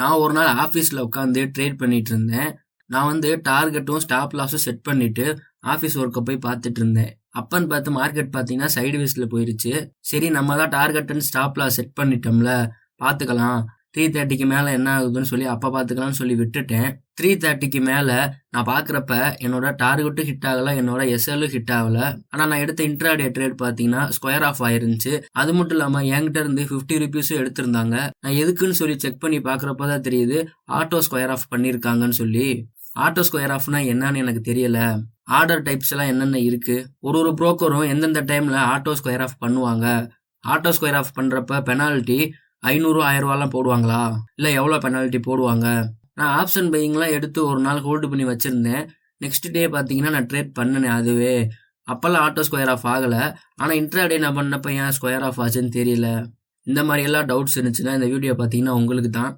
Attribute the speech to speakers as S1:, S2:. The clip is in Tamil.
S1: நான் ஒரு நாள் ஆஃபீஸில் உட்காந்து ட்ரேட் பண்ணிட்டு இருந்தேன். நான் வந்து டார்கெட்டும் ஸ்டாப் லாஸும் செட் பண்ணிட்டு ஆஃபீஸ் ஒர்க்கை போய் பார்த்துட்டு இருந்தேன். அப்பன்னு பார்த்து மார்க்கெட் பார்த்தீங்கன்னா சைடு வேஸில் போயிருச்சு. சரி நம்ம தான் target and stop loss set பண்ணிட்டோம்ல. பார்த்துக்கலாம். த்ரீ தேர்ட்டிக்கு மேலே என்ன ஆகுதுன்னு சொல்லி அப்போ பார்த்துக்கலாம்னு சொல்லி விட்டுட்டேன். த்ரீ தேர்ட்டிக்கு மேலே நான் பார்க்குறப்ப என்னோட டார்கெட்டும் ஹிட் ஆகலை என்னோட எஸ்எல்லும் ஹிட் ஆகலை. ஆனால் நான் எடுத்த இன்ட்ராடே ட்ரேட் பார்த்தீங்கன்னா ஸ்கொயர் ஆஃப் ஆயிருந்துச்சு. அது மட்டும் இல்லாமல் என்கிட்ட இருந்து ஃபிஃப்டி ருபீஸும் எடுத்திருந்தாங்க. நான் எதுக்குன்னு சொல்லி செக் பண்ணி பார்க்குறப்ப தான் தெரியுது ஆட்டோ ஸ்கொயர் ஆஃப் பண்ணியிருக்காங்கன்னு சொல்லி. ஆட்டோ ஸ்கொயர் ஆஃப்னா என்னன்னு எனக்கு தெரியல. ஆர்டர் டைப்ஸ் எல்லாம் என்னென்ன இருக்கு? ஒரு ஒரு புரோக்கரும் எந்தெந்த டைம்ல ஆட்டோ ஸ்கொயர் ஆஃப் பண்ணுவாங்க? ஆட்டோ ஸ்கொயர் ஆஃப் பண்றப்ப பெனால்ட்டி ஐநூறு ஆயிரம் ரூபாலாம் போடுவாங்களா? இல்லை எவ்வளோ பெனால்ட்டி போடுவாங்க? நான் ஆப்ஷன் பையிங்லாம் எடுத்து ஒரு நாள் ஹோல்டு பண்ணி வச்சுருந்தேன். நெக்ஸ்ட் டே பார்த்தீங்கன்னா நான் ட்ரேட் பண்ணினேன் அதுவே. அப்போல்லாம் ஆட்டோ ஸ்கொயர் ஆஃப் ஆகலை. ஆனால் இன்ட்ராடே நான் பண்ணப்ப ஏன் ஸ்கொயர் ஆஃப் ஆச்சுன்னு தெரியல. இந்த மாதிரி எல்லாம் டவுட்ஸ் இருந்துச்சுன்னா இந்த வீடியோ பார்த்தீங்கன்னா உங்களுக்கு தான்